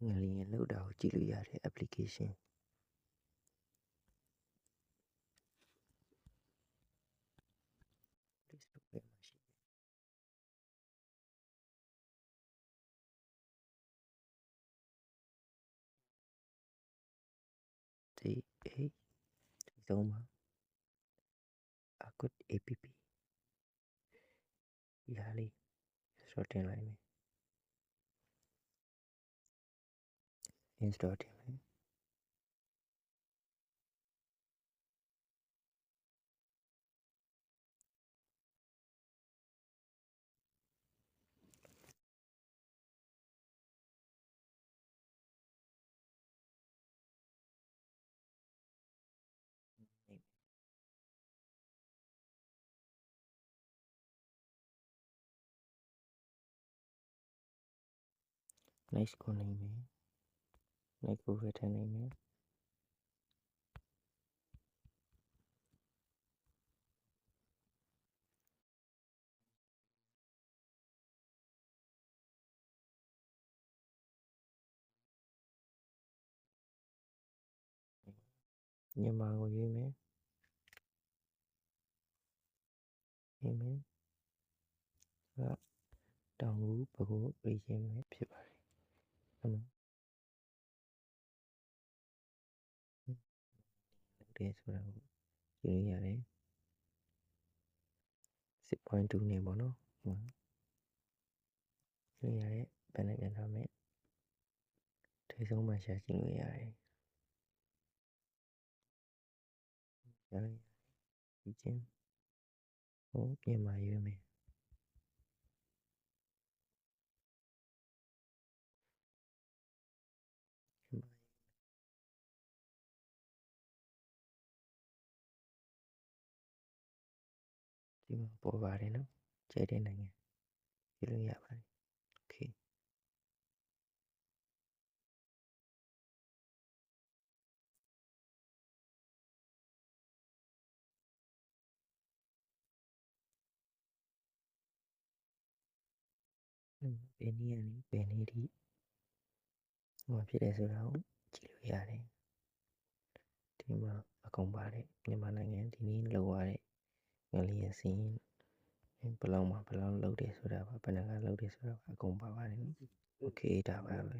ngalihin lu udah uji lu ya dari application. Eh, T A Zoma Akut APP Yali. Sesuatu yang lainnya. is dot nice corner image Make thế này nhé. Nhưng mà ngồi game ấy game ấy đó. Đồng ngủ và group đi game hết တ်တယ်ဆိုတာကိုကြည့်လို့ရတယ်6.2နဲ့ပေါ့နော်ဟုတ်ကြည့်လို့ရတယ်ဘယ်နဲ့ပြန်ထားမယ်ထိဆုံးမှရှာကြည့်လို့ရတယ်ရတယ်ဒီချင်းဟိုမြန်မာရွေးမယ် ဒီမှာပေါ်ပါတယ်နော်ကျဲတဲ့နိုင်ငံကြည့်လို့ရပါတယ်โอเคဘယ်နည်းကနေဘယ်နည်းထိဟိုဖြစ်တယ်ဆိုတာကိုကြည့်လို့ရတယ်ဒီမှာအကုန်ပါတယ်မြန်မာနိုင်ငံဒီနေ့လောက်ရတဲ့ ငလျင်စင်းဘယ်လောက်မှဘယ်လောက်လောက်တယ်ဆိုတာပါဘယ်နှကလောက်တယ်ဆိုတာပါအကုန်ပါပါတယ်နော်โอเคဒါပါပဲ